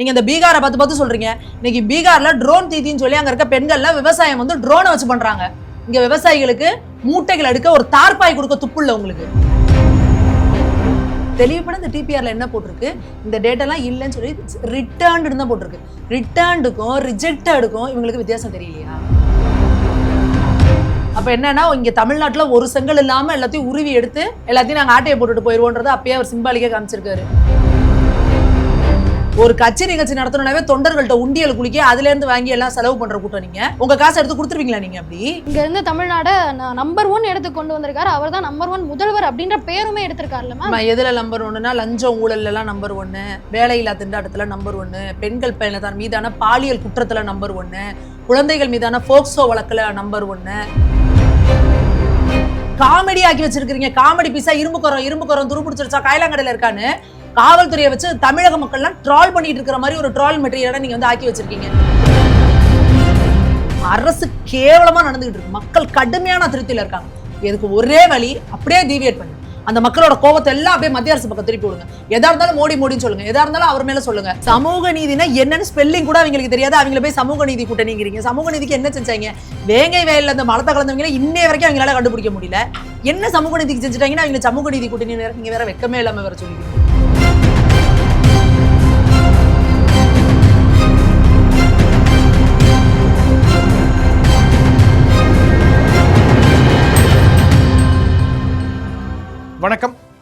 நீங்க இந்த பீகாரை பார்த்து பார்த்து சொல்றீங்க. இன்னைக்கு பீகார்ல ட்ரோன் தீதின்னு சொல்லி அங்க இருக்க பெண்கள்லாம் விவசாயம் வந்து ட்ரோனை வச்சு பண்றாங்க. இங்க விவசாயிகளுக்கு மூட்டைகள் எடுக்க ஒரு தார்பாய் கொடுக்க துப்பு இல்லை உங்களுக்கு. தெளிவுபட இந்த டிபிஆர்ல என்ன போட்டிருக்கு? இந்த டேட்டெல்லாம் இல்லைன்னு சொல்லி ரிட்டர்ன்டு தான் போட்டிருக்கு. ரிட்டர்ன்டுக்கும் ரிஜெக்டடுக்கும் இவங்களுக்கு வித்தியாசம் தெரியலையா? அப்ப என்னன்னா இங்க தமிழ்நாட்டுல ஒரு செங்கல் இல்லாம எல்லாத்தையும் உருவி எடுத்து எல்லாத்தையும் நாங்க ஆட்டையை போட்டுட்டு போயிருவோன்றது அப்பயே அவர் சிம்பாலிக்கா காமிச்சிருக்காரு. ஒரு கட்சி நிகழ்ச்சி நடத்தணும்னாவே தொண்டர்கள்ட்ட உண்டியல் குளிக்க அதுல இருந்து வாங்கி எல்லாம் செலவு பண்ற கூட்டம் நீங்க. உங்க காசு எடுத்து கொடுத்துருவீங்களா நீங்க அப்படி? இங்க இருந்து தமிழ்நாட நம்பர் ஒன் இடத்துக்கு கொண்டு வந்திருக்காரு. அவர் தான் நம்பர் ஒன் முதல்வர் அப்படின்ற பேருமே எடுத்திருக்காருல்ல மேம் எதுல நம்பர் ஒன்னுனா லஞ்சம் ஊழல்ல எல்லாம் நம்பர் ஒன்னு வேலையில்லா திண்டாட்டத்துல நம்பர் ஒன்னு பெண்கள் பயணத்தான் மீதான பாலியல் குற்றத்துல நம்பர் ஒன்னு குழந்தைகள் மீதான போக்சோ வழக்குல நம்பர் ஒன்னு காமெடி ஆக்கி வச்சிருக்கீங்க காமெடி பீஸா இரும்பு குரம் இரும்பு குரம் துருப்பிடிச்சிருச்சா காயலாங்கடையில இருக்கான்னு. காவல்துறையை வச்சு தமிழக மக்கள்லாம் ட்ரால் பண்ணிட்டு இருக்கிற மாதிரி ஒரு ட்ரால் மெட்டீரியலை நீங்க வந்து ஆக்கி வச்சிருக்கீங்க. அரசு கேவலமா நடந்துகிட்டு இருக்கு. மக்கள் கடுமையான திருப்தியில இருக்காங்க. இதுக்கு ஒரே வழி அப்படியே டீவியேட் பண்ணு அந்த மக்களோட கோபத்தை எல்லாம் அப்படியே மத்திய அரசு பக்கம் திருப்பி விடுங்க. எதா இருந்தாலும் மோடி மோடின்னு சொல்லுங்க. எதா இருந்தாலும் அவர் மேல சொல்லுங்க. சமூக நீதினா என்னன்னு ஸ்பெல்லிங் கூட அவங்களுக்கு தெரியாது. அவங்கள போய் சமூக நீதி கூட்டணிங்கிறீங்க. சமூக நீதிக்கு என்ன செஞ்சாங்க? வேங்கை வயல்ல இந்த மலத்தை கலந்தவங்கள இன்னைய வரைக்கும் அவங்களால கண்டுபிடிக்க முடியல. என்ன சமூக நீதிக்கு செஞ்சுட்டாங்கன்னா அவங்க சமூக நீதி கூட்டணி வேற நீங்க வேற வெக்கமே இல்லாம வேற சொல்லிக்கிறீங்க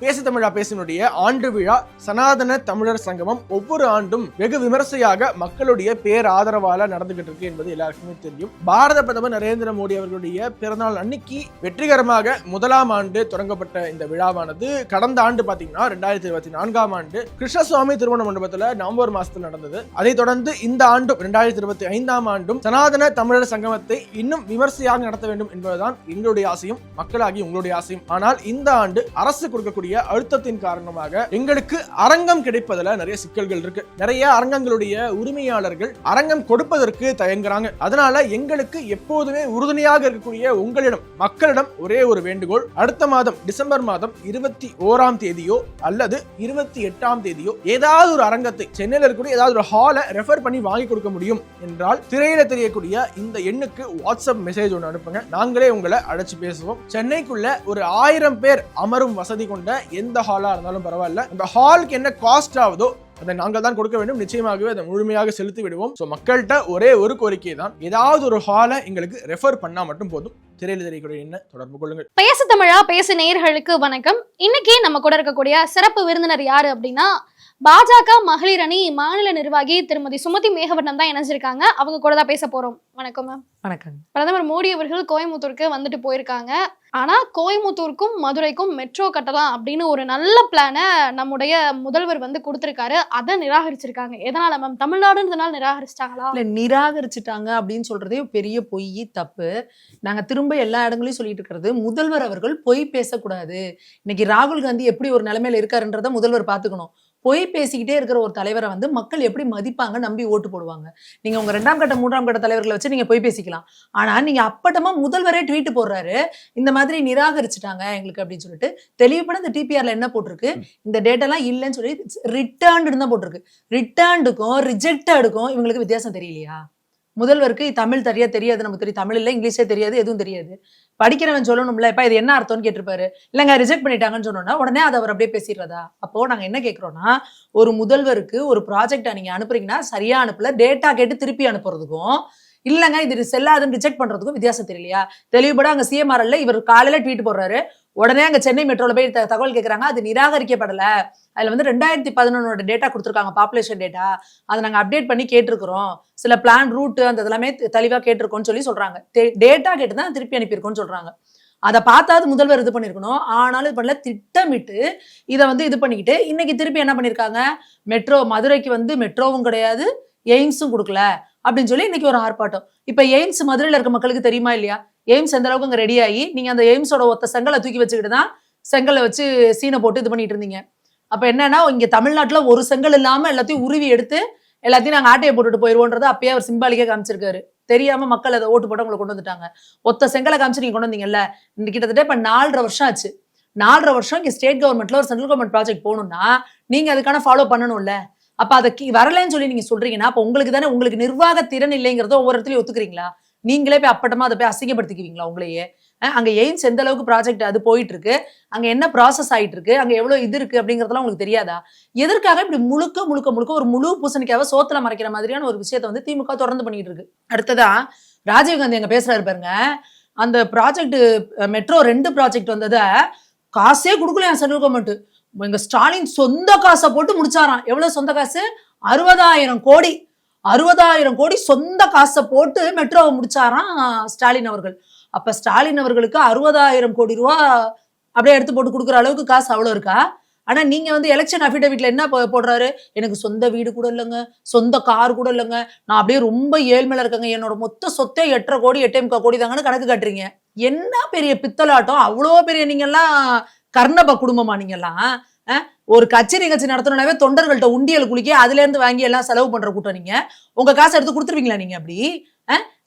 பேசு தமிழா பேசினுடைய ஆண்டு விழா சனாதன தமிழர் சங்கமம் ஒவ்வொரு ஆண்டும் வெகு விமர்சையாக மக்களுடைய பேர் ஆதரவால நடந்துகிட்டு இருக்கு என்பது எல்லாருக்குமே தெரியும். பாரத பிரதமர் நரேந்திர மோடி அவர்களுடைய பிறந்தநாள் அன்னைக்கு வெற்றிகரமாக முதலாம் ஆண்டு தொடங்கப்பட்ட இந்த விழாவானது கடந்த ஆண்டு பாத்தீங்கன்னா ரெண்டாயிரத்தி இருபத்தி நான்காம் ஆண்டு கிருஷ்ணசுவாமி திருமண மண்டபத்துல நவம்பர் மாசத்தில் நடந்தது. அதைத் தொடர்ந்து இந்த ஆண்டும் ரெண்டாயிரத்தி இருபத்தி ஐந்தாம் ஆண்டும் சனாதன தமிழர் சங்கமத்தை இன்னும் விமர்சையாக நடத்த வேண்டும் என்பதுதான் எங்களுடைய ஆசையும் மக்களாகி உங்களுடைய ஆசையும். ஆனால் இந்த ஆண்டு அரசு கொடுக்கக்கூடிய அழுத்தத்தின் காரணமாக எங்களுக்கு அரங்கம் கிடைப்பதில் நிறைய சிக்கல்கள் இருக்கு. நிறைய அரங்கங்களுடைய உரிமையாளர்கள் அரங்கம் கொடுப்பதற்கு தயங்குறாங்க. அதனால எங்களுக்கு எப்போதுமே உறுதுணையாக இருக்கக்கூடிய உங்களிடம் மக்களிடம் ஒரே ஒரு வேண்டுகோள். அடுத்த மாதம் டிசம்பர் மாதம் இருபத்தி ஓராம் தேதியோ அல்லது இருபத்தி எட்டாம் தேதியோ ஏதாவது ஒரு அரங்கத்தை சென்னையில் இருக்கக்கூடிய ஏதாவது ஒரு ஹாலை ரெஃபர் பண்ணி வாங்கி கொடுக்க முடியும் என்றால் திரையில தெரியக்கூடிய இந்த எண்ணுக்கு வாட்ஸ்அப் மெசேஜ் ஒன்று அனுப்புங்க. நாங்களே உங்களை அழைச்சு பேசுவோம். சென்னைக்குள்ள ஒரு ஆயிரம் பேர் அமரும் வசதி கொண்ட எந்த ஹாலாக இருந்தாலும் பரவாயில்ல. அந்த ஹாலுக்கு என்ன காஸ்ட் ஆகுதோ அதை நாங்கள் தான் கொடுக்க வேண்டும். நிச்சயமாகவே அதை முழுமையாக செலுத்தி விடுவோம். ஸோ மக்கள்கிட்ட ஒரே ஒரு கோரிக்கை தான். ஏதாவது ஒரு ஹாலை எங்களுக்கு ரெஃபர் பண்ணால் மட்டும் போதும். திரையில தெரியக்கூடிய என்ன தொடர்பு கொள்ளுங்கள். பேசு தமிழா பேசு நேயர்களுக்கு வணக்கம். இன்னைக்கு நம்ம கூட இருக்கக்கூடிய சிறப்பு விருந்தினர் யாரு அப்படின்னா பாஜக மகளிர் அணி மாநில நிர்வாகி திருமதி சுமதி மேகவர்ணன் தான் இணைஞ்சிருக்காங்க. அவங்க கூட தான் பேச போறோம். வணக்கம் மேம் வணக்கம். பிரதமர் மோடி அவர்கள் கோயம்புத்தூருக்கு வந்துட்டு போயிருக்காங்க. ஆனா கோயம்புத்தூருக்கும் மதுரைக்கும் மெட்ரோ கட்டலாம் அப்படின்னு ஒரு நல்ல பிளானை நம்முடைய முதல்வர் வந்து கொடுத்திருக்காரு. அதை நிராகரிச்சிருக்காங்க. எதனால மேம் தமிழ்நாடுன்றதுனால நிராகரிச்சிட்டாங்களா? இல்ல நிராகரிச்சுட்டாங்க அப்படின்னு சொல்றதே பெரிய பொய் தப்பு. நாங்க திரும்ப எல்லா இடங்களையும் சொல்லிட்டு இருக்கிறது முதல்வர் அவர்கள் பொய் பேசக்கூடாது. இன்னைக்கு ராகுல் காந்தி எப்படி ஒரு நிலைமையில இருக்காருன்றத முதல்வர் பாத்துக்கணும் பொய் பேசிக்கிட்டே இருக்கிற ஒரு தலைவரை வந்து மக்கள் எப்படி மதிப்பாங்க நம்பி ஓட்டு போடுவாங்க? நீங்க உங்க ரெண்டாம் கட்ட மூன்றாம் கட்ட தலைவர்களை வச்சு நீங்க பொய் பேசிக்கலாம். ஆனா நீங்க அப்பட்டமா முதல்வரே ட்வீட் போடுறாரு. இந்த மாதிரி நிராகரிச்சுட்டாங்க எங்களுக்கு அப்படின்னு சொல்லிட்டு. தெளிவுபட இந்த டிபிஆர்ல என்ன போட்டிருக்கு? இந்த டேட்டாலாம் இல்லைன்னு சொல்லி ரிட்டர்ன்டு தான் போட்டிருக்கு. ரிட்டர்னுக்கும் ரிஜெக்டடுக்கும் இவங்களுக்கு வித்தியாசம் தெரியலையா? முதல்வருக்கு தமிழ் தெரிய தெரியாது நமக்கு தெரியும். தமிழ் இல்லை இங்கிலீஷே தெரியாது எதுவும் தெரியாது. படிக்கிறவன் சொல்லணும்ல இப்போ இது என்ன அர்த்தம்னு கேட்டிருப்பாரு. இல்லைங்க ரிஜெக்ட் பண்ணிட்டாங்கன்னு சொன்னோம்னா உடனே அதை அவர் அப்படியே பேசிடுறதா? அப்போ நாங்க என்ன கேட்குறோம்னா ஒரு முதல்வருக்கு ஒரு ப்ராஜெக்டை நீங்க அனுப்புறீங்கன்னா சரியா அனுப்பல டேட்டா கேட்டு திருப்பி அனுப்புறதுக்கும் இல்லைங்க இது செல்லாதுன்னு ரிஜெக்ட் பண்றதுக்கும் வித்தியாசம் தெரியலையா? தெளிவுபட அங்க சிஎம்ஆர்எல்ல இவர் காலையில ட்வீட் போடுறாரு. உடனே அங்க சென்னை மெட்ரோல போய் த- தகவல் கேட்கறாங்க அது நிராகரிக்கப்படல. அதுல வந்து ரெண்டாயிரத்தி பதினொன்னோட டேட்டா கொடுத்துருக்காங்க பாப்புலேஷன் டேட்டா அதை நாங்க அப்டேட் பண்ணி கேட்டிருக்கிறோம். சில பிளான் ரூட் அந்த இதெல்லாமே தெ- தெளிவா கேட்டிருக்கோம்னு சொல்லி சொல்றாங்க. டேட்டா கேட்டு தான் திருப்பி அனுப்பியிருக்கோம்னு சொல்றாங்க. அதை பார்த்தாவது முதல்வர் இது பண்ணியிருக்கணும். ஆனாலும் இது பண்ணல திட்டமிட்டு இதை வந்து இது பண்ணிக்கிட்டு இன்னைக்கு திருப்பி என்ன பண்ணியிருக்காங்க? மெட்ரோ மதுரைக்கு வந்து மெட்ரோவும் கிடையாது எய்ம்ஸும் கொடுக்கல. அப்படின்னு சொல்லி இன்னைக்கு ஒரு ஆர்ப்பாட்டம். இப்ப எய்ம்ஸ் மதுரையில் இருக்க மக்களுக்கு தெரியுமா இல்லையா? எய்ம்ஸ் எந்த அளவுக்கு அங்க ரெடி ஆகி நீங்க அந்த எய்ம்ஸோட ஒத்த செங்கலை தூக்கி வச்சுக்கிட்டு தான் செங்கலை வச்சு சீனை போட்டு இது பண்ணிட்டு இருந்தீங்க. அப்ப என்னன்னா இங்க தமிழ்நாட்டுல ஒரு செங்கல் இல்லாம எல்லாத்தையும் உருவி எடுத்து எல்லாத்தையும் நாங்க ஆட்டையை போட்டுட்டு போயிருவோன்றதை அப்பயே அவர் சிம்பாலிக்கா காமிச்சிருக்காரு. தெரியாம மக்கள் அதை ஓட்டு போட்டு உங்களை கொண்டு வந்துட்டாங்க. ஒத்த செங்கலை காமிச்சு நீங்க கொண்டு வந்தீங்கல்ல கிட்டத்தட்ட இப்ப நாலரை வருஷம் ஆச்சு. நாலரை வருஷம் இங்க ஸ்டேட் கவர்மெண்ட்ல ஒரு சென்ட்ரல் கவர்மெண்ட் ப்ராஜெக்ட் போகணும்னா நீங்க அதுக்கான ஃபாலோ பண்ணணும்ல. அப்ப அதை வரலன்னு வரலைன்னு சொல்லி நீங்க சொல்றீங்கன்னா அப்ப உங்களுக்கு தானே உங்களுக்கு நிர்வாக திறன் இல்லைங்கிறத ஒவ்வொரு இடத்துலயும் ஒத்துக்கிறீங்களா? நீங்களே போய் அப்பட்டமா அதை போய் அசிங்கப்படுத்திக்குவீங்களா உங்களையே? அங்க எய்ம்ஸ் எந்த அளவுக்கு ப்ராஜெக்ட் அது போயிட்டு இருக்கு அங்க என்ன ப்ராசஸ் ஆயிட்டு இருக்கு அங்க எவ்வளவு இது இருக்கு? அப்படிங்கறதெல்லாம் உங்களுக்கு தெரியாதா? எதற்காக இப்படி முழுக்க முழுக்க முழுக்க ஒரு முழு பூசணிக்காக சோத்துல மறைக்கிற மாதிரியான ஒரு விஷயத்தை வந்து திமுக தொடர்ந்து பண்ணிட்டு இருக்கு. அடுத்ததா ராஜீவ்காந்தி அங்க பேசுறாரு பாருங்க. அந்த ப்ராஜெக்ட் மெட்ரோ ரெண்டு ப்ராஜெக்ட் வந்ததை காசே கொடுக்கல சென்ட்ரல் கவர்மெண்ட் எங்க ஸ்டாலின் சொந்த காசை போட்டு முடிச்சாராம். எவ்வளவு சொந்த காசு? அறுபதாயிரம் கோடி. அறுபதாயிரம் கோடி சொந்த காசை போட்டு மெட்ரோவை முடிச்சாராம் ஸ்டாலின் அவர்கள். அப்ப ஸ்டாலின் அவர்களுக்கு அறுபதாயிரம் கோடி ரூபா அப்படியே எடுத்து போட்டு கொடுக்குற அளவுக்கு காசு அவ்வளோ இருக்கா? ஆனா நீங்க வந்து எலெக்ஷன் அஃபிடவிட்ல என்ன போடுறாரு? எனக்கு சொந்த வீடு கூட இல்லைங்க. சொந்த கார் கூட இல்லைங்க. நான் அப்படியே ரொம்ப ஏழ்மையில இருக்கேங்க. என்னோட மொத்த சொத்தே எட்டரை கோடி எட்டே முக்கால் கோடி தாங்கன்னு கணக்கு காட்டுறீங்க. என்ன பெரிய பித்தலாட்டம்? அவ்வளோ பெரிய நீங்கெல்லாம் கர்ணப குடும்பமா நீங்கெல்லாம் ஒரு கட்சி நிகழ்ச்சி நடத்தணும்னாவே தொண்டர்கள்ட்ட உண்டியல் குளிக்க அதுல இருந்து வாங்கி எல்லாம் செலவு பண்ற கூட்டம் நீங்க. உங்க காசு எடுத்து கொடுத்துருவீங்களா நீங்க அப்படி?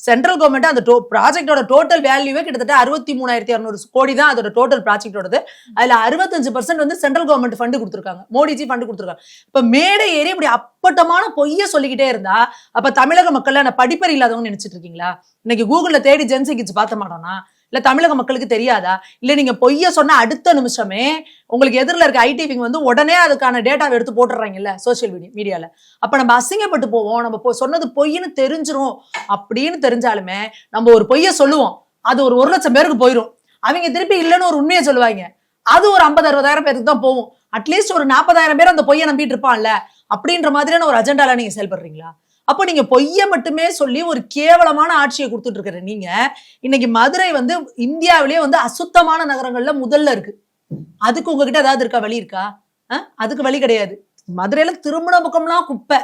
சென்ட்ரல் கவர்மெண்ட் அந்த ப்ராஜெக்டோட டோட்டல் வேல்யூவே கிட்டத்தட்ட அறுபத்தி மூணாயிரத்தி இரநூறு கோடி தான் அதோட டோட்டல் ப்ராஜெக்டோடது அதுல அறுபத்தஞ்சு பர்சன்ட் வந்து சென்ட்ரல் கவர்மெண்ட் ஃபண்டு கொடுத்துருக்காங்க. மோடிஜி ஃபண்டு கொடுத்துருக்காங்க. இப்ப மேடை ஏறி இப்படி அப்பட்டமான பொய்ய சொல்லிக்கிட்டே இருந்தா அப்ப தமிழக மக்கள் நான் படிப்பறி இல்லாதவங்க நினைச்சிட்டு இருக்கீங்களா? இன்னைக்கு கூகுள்ல தேடி ஜென்சி கிட்ஸ் பார்த்த மாட்டோம்னா இல்ல தமிழக மக்களுக்கு தெரியாதா? இல்ல நீங்க பொய்ய சொன்ன அடுத்த நிமிஷமே உங்களுக்கு எதிரில் இருக்க ஐடிவிங் வந்து உடனே அதுக்கான டேட்டாவை எடுத்து போட்டுடுறாங்கல்ல சோஷியல் மீடியா மீடியால அப்ப நம்ம அசிங்கப்பட்டு போவோம். நம்ம பொ- சொன்னது பொய்ன்னு தெரிஞ்சிரும் அப்படின்னு தெரிஞ்சாலுமே நம்ம ஒரு பொய்ய சொல்லுவோம். அது ஒரு ஒரு லட்சம் பேருக்கு போயிடும் அவங்க திருப்பி இல்லைன்னு ஒரு உண்மையை சொல்லுவாங்க. அது ஒரு ஐம்பது அறுபதாயிரம் பேருக்கு தான் போகும். அட்லீஸ்ட் ஒரு நாற்பதாயிரம் பேர் அந்த பொய்யை நம்பிட்டு இருப்பான்ல. அப்படின்ற மாதிரியான ஒரு அஜெண்டால நீங்க செயல்படுறீங்களா? அப்போ நீங்க பொய்யை மட்டுமே சொல்லி ஒரு கேவலமான ஆட்சியை கொடுத்துட்டு இருக்கிற நீங்க இன்னைக்கு மதுரை வந்து இந்தியாவிலேயே வந்து அசுத்தமான நகரங்கள்ல முதல்ல இருக்கு. அதுக்கு உங்ககிட்ட ஏதாவது இருக்கா? வழி இருக்கா? அதுக்கு வழி கிடையாது. மதுரையில திருமண பக்கம்லாம் குப்பை.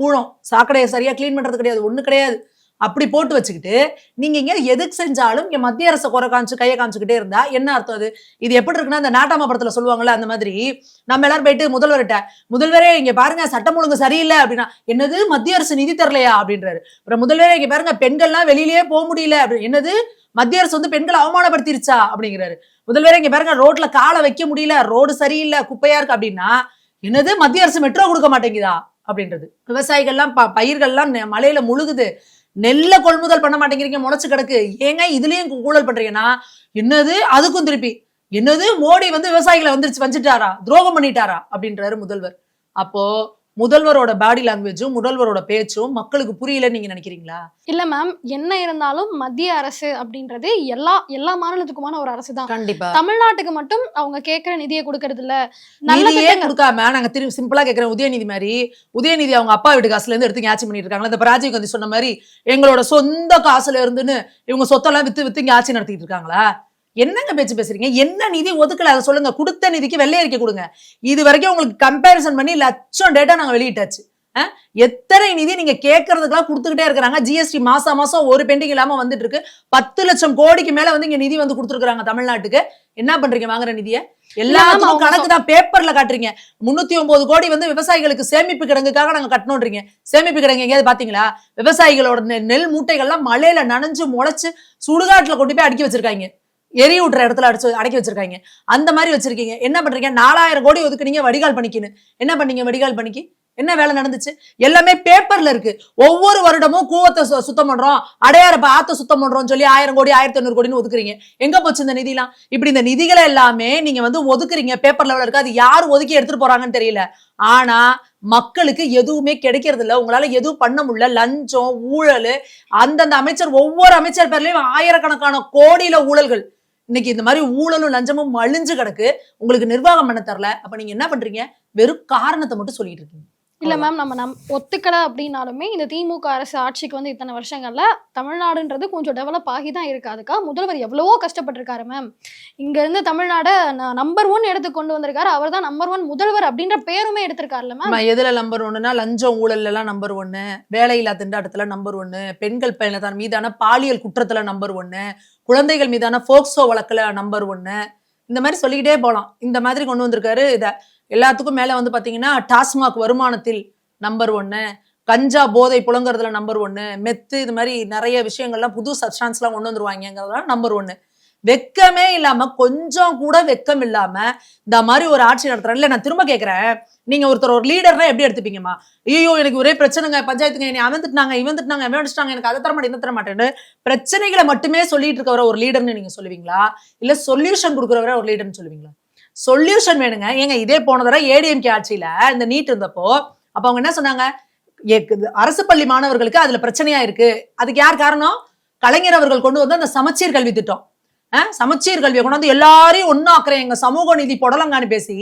கூழம். சாக்கடையை சரியா க்ளீன் பண்றது கிடையாது. ஒண்ணு கிடையாது. அப்படி போட்டு வச்சுக்கிட்டு நீங்க இங்க எதுக்கு செஞ்சாலும் இங்க மத்திய அரசை குறை காமிச்சு கையை காமிச்சுக்கிட்டே இருந்தா என்ன அர்த்தம் அது? இது எப்படி இருக்குன்னா இந்த நாட்டாம படத்துல சொல்லுவாங்கல்ல அந்த மாதிரி நம்ம எல்லாரும் போயிட்டு முதல்வர்கிட்ட முதல்வரே இங்க பாருங்க சட்டம் ஒழுங்கு சரியில்லை அப்படின்னா என்னது மத்திய அரசு நிதி தரலையா? அப்படின்றாரு. அப்புறம் முதல்வரே இங்க பாருங்க பெண்கள்லாம் வெளியிலேயே போக முடியல. அப்படின்னு என்னது மத்திய அரசு வந்து பெண்களை அவமானப்படுத்திருச்சா? அப்படிங்கிறாரு. முதல்வரே இங்க பாருங்க ரோட்ல காலை வைக்க முடியல ரோடு சரியில்லை குப்பையா இருக்கு அப்படின்னா என்னது மத்திய அரசு மெட்ரோ கொடுக்க மாட்டேங்குதா? அப்படின்றது. விவசாயிகள்லாம் ப- பயிர்கள்லாம் மலையில மழையில முழுகுது. நெல்லை கொள்முதல் பண்ண மாட்டேங்கிறீங்க முளைச்சு கிடக்கு. ஏங்க இதுலயும் ஊழல் பண்றீங்கன்னா என்னது? அதுக்கும் திருப்பி. என்னது? மோடி வந்து விவசாயிகளை வந்துருச்சு வஞ்சிட்டாரா? துரோகம் பண்ணிட்டாரா? அப்படின்றாரு முதல்வர். அப்போ முதல்வரோட பாடி லாங்குவேஜும் முதல்வரோட பேச்சும் மக்களுக்கு புரியலன்னு நீங்க நினைக்கிறீங்களா? இல்ல மேம் என்ன இருந்தாலும் மத்திய அரசு அப்படின்றது எல்லா எல்லா மாநிலத்துக்குமான ஒரு அரசு தான் கண்டிப்பா. தமிழ்நாட்டுக்கு மட்டும் அவங்க கேக்குற நிதியை கொடுக்கறது இல்ல நல்ல நிதியே திட்டங்கள் கொடுக்காம நாங்க திரும்பி சிம்பிளா கேக்குறோம் உதயநிதி மாதிரி உதயநிதி அவங்க அப்பா வீட்டு காசுல இருந்து எடுத்து ஆட்சி பண்ணிட்டு இருக்காங்களா இந்த ராஜீவ் காந்தி சொன்ன மாதிரி எங்களோட சொந்த காசுல இருந்துன்னு இவங்க சொத்தெல்லாம் வித்து வித்து இங்க ஆட்சி நடத்திட்டு இருக்காங்களா? என்னங்க பேச்சு பேசுறீங்க? என்ன நிதி ஒதுக்கல? அதை சொல்லுங்க. கொடுத்த நிதிக்கு வெள்ளை அறிக்கை கொடுங்க. இது வரைக்கும் உங்களுக்கு கம்பேரிசன் பண்ணி லட்சம் டேட்டா நாங்க வெளியிட்டாச்சு? எத்தனை நிதி நீங்க கேட்கறதுக்கெல்லாம் கொடுத்துக்கிட்டே இருக்கிறாங்க. ஜிஎஸ்டி மாசம் மாசம் ஒரு பெண்டிங் இல்லாம வந்துட்டு இருக்கு பத்து லட்சம் கோடிக்கு மேல வந்து இங்க நிதி வந்து கொடுத்துருக்காங்க தமிழ்நாட்டுக்கு. என்ன பண்றீங்க வாங்குற நிதியை? எல்லாத்துக்கும் கணக்கு தான் பேப்பர்ல காட்டுறீங்க. முன்னூத்தி ஒன்பது கோடி வந்து விவசாயிகளுக்கு சேமிப்பு கிடங்குக்காக நாங்க கட்டணும்ன்றீங்க சேமிப்பு கிடங்கு எங்கேயாவது பாத்தீங்களா? விவசாயிகளோட நெல் மூட்டைகள்லாம் மழையில நனைஞ்சு முளைச்சு சுடுகாட்டுல கொண்டு போய் அடுக்கி வச்சிருக்காங்க. எரி விட்டுற இடத்துல அடிச்சு அடக்கி வச்சிருக்காங்க. அந்த மாதிரி வச்சிருக்கீங்க. என்ன பண்றீங்க? நாலாயிரம் கோடி ஒதுக்குனீங்க வடிகால் பண்ணிக்கின்னு என்ன பண்ணீங்க வடிகால் பண்ணிக்கு என்ன வேலை நடந்துச்சு? எல்லாமே பேப்பர்ல இருக்கு. ஒவ்வொரு வருடமும் கூவத்தை சு- சுத்தம் பண்றோம். அடையாறு ஆத்த சுத்தம் பண்றோம்னு சொல்லி ஆயிரம் கோடி ஆயிரத்தி ஐநூறு கோடின்னு ஒதுக்குறீங்க. எங்க போச்சு இந்த நிதிலாம்? இப்படி இந்த நிதிகளை எல்லாமே நீங்க வந்து ஒதுக்குறீங்க. பேப்பர் லெவல இருக்கு. அது யார் ஒதுக்கி எடுத்துட்டு போறாங்கன்னு தெரியல. ஆனா மக்களுக்கு எதுவுமே கிடைக்கிறது இல்லை உங்களால எதுவும் பண்ண முடியல. லஞ்சம் ஊழல் அந்தந்த அமைச்சர் ஒவ்வொரு அமைச்சர் பேர்லயும் ஆயிரக்கணக்கான கோடியில ஊழல்கள். இன்னைக்கு இந்த மாதிரி ஊழலும் லஞ்சமும் மலிஞ்சு கிடக்கு. உங்களுக்கு நிர்வாகம் பண்ண தரல. அப்ப நீங்க என்ன பண்றீங்க? வெறும் காரணத்தை மட்டும் சொல்லிட்டு இருக்கீங்க. இல்ல மேம் நம்ம நம் ஒத்துக்கல அப்படின்னாலுமே இந்த திமுக அரசு ஆட்சிக்கு வந்து இத்தனை வருஷங்கள்ல தமிழ்நாடுன்றது கொஞ்சம் டெவலப் ஆகி தான் இருக்கு. அதுக்காக முதல்வர் எவ்வளவோ கஷ்டப்பட்டிருக்காரு மேம் இங்க இருந்து தமிழ்நாட நம்பர் ஒன் இடத்துக்கு கொண்டு வந்திருக்காரு. அவர் தான் நம்பர் ஒன் முதல்வர் அப்படின்ற பேருமே எடுத்திருக்காருல்ல மேம் எதுல நம்பர் ஒண்ணுனா லஞ்சம் ஊழல்ல எல்லாம் நம்பர் ஒன்னு வேலையில்லா திண்டாட்டத்துல நம்பர் ஒன்னு பெண்கள் பயணத்தான் மீதான பாலியல் குற்றத்துல நம்பர் ஒன்னு குழந்தைகள் மீதான ஃபோக்ஸோ வழக்குல நம்பர் ஒன்று இந்த மாதிரி சொல்லிக்கிட்டே போகலாம் இந்த மாதிரி கொண்டு வந்திருக்காரு இதை. எல்லாத்துக்கும் மேலே வந்து பார்த்தீங்கன்னா டாஸ்மாக் வருமானத்தில் நம்பர் ஒன்று கஞ்சா போதை புலங்குறதுல நம்பர் ஒன்று மெத்து இது மாதிரி நிறைய விஷயங்கள்லாம் புது சப்ஸ்டான்ஸ்லாம் கொண்டு வந்துருவாங்கிறதுலாம் நம்பர் ஒன்று வெக்கமே இல்லாம கொஞ்சம் கூட வெக்கம் இல்லாம இந்த மாதிரி ஒரு ஆட்சி நடத்துறேன் இல்ல நான் திரும்ப கேக்குறேன். நீங்க ஒருத்தர் ஒரு லீடர்னா எப்படி எடுத்துப்பீங்கம்மா? ஐயோ எனக்கு ஒரே பிரச்சனைங்க. பஞ்சாயத்துங்க என்னை அவன் இவந்துட்டாங்க இவன் திட்டினாங்க இவன் அடிச்சிட்டாங்க எனக்கு அதை தர மாட்டேன் இதை தர மாட்டேன்னு பிரச்சனைகளை மட்டுமே சொல்லிட்டு இருக்கவரை ஒரு லீடர்னு நீங்க சொல்லுவீங்களா? இல்ல சொல்யூஷன் கொடுக்குறவரை ஒரு லீடர்னு சொல்லுவீங்களா? சொல்யூஷன் வேணுங்க. ஏங்க இதே போன தடவை ஏடிஎம்கே ஆட்சியில இந்த நீட் இருந்தப்போ அப்ப அவங்க என்ன சொன்னாங்க? அரசு பள்ளி மாணவர்களுக்கு அதுல பிரச்சனையா இருக்கு. அதுக்கு யார் காரணம்? கலைஞர் அவர்கள் கொண்டு வந்த அந்த சமச்சீர் கல்வி திட்டம். சமச்சீர் கல்வியை கொண்டு வந்து எல்லாரையும் ஒன்னாக்குறேன் எங்க சமூக நீதி புடலங்கான்னு பேசி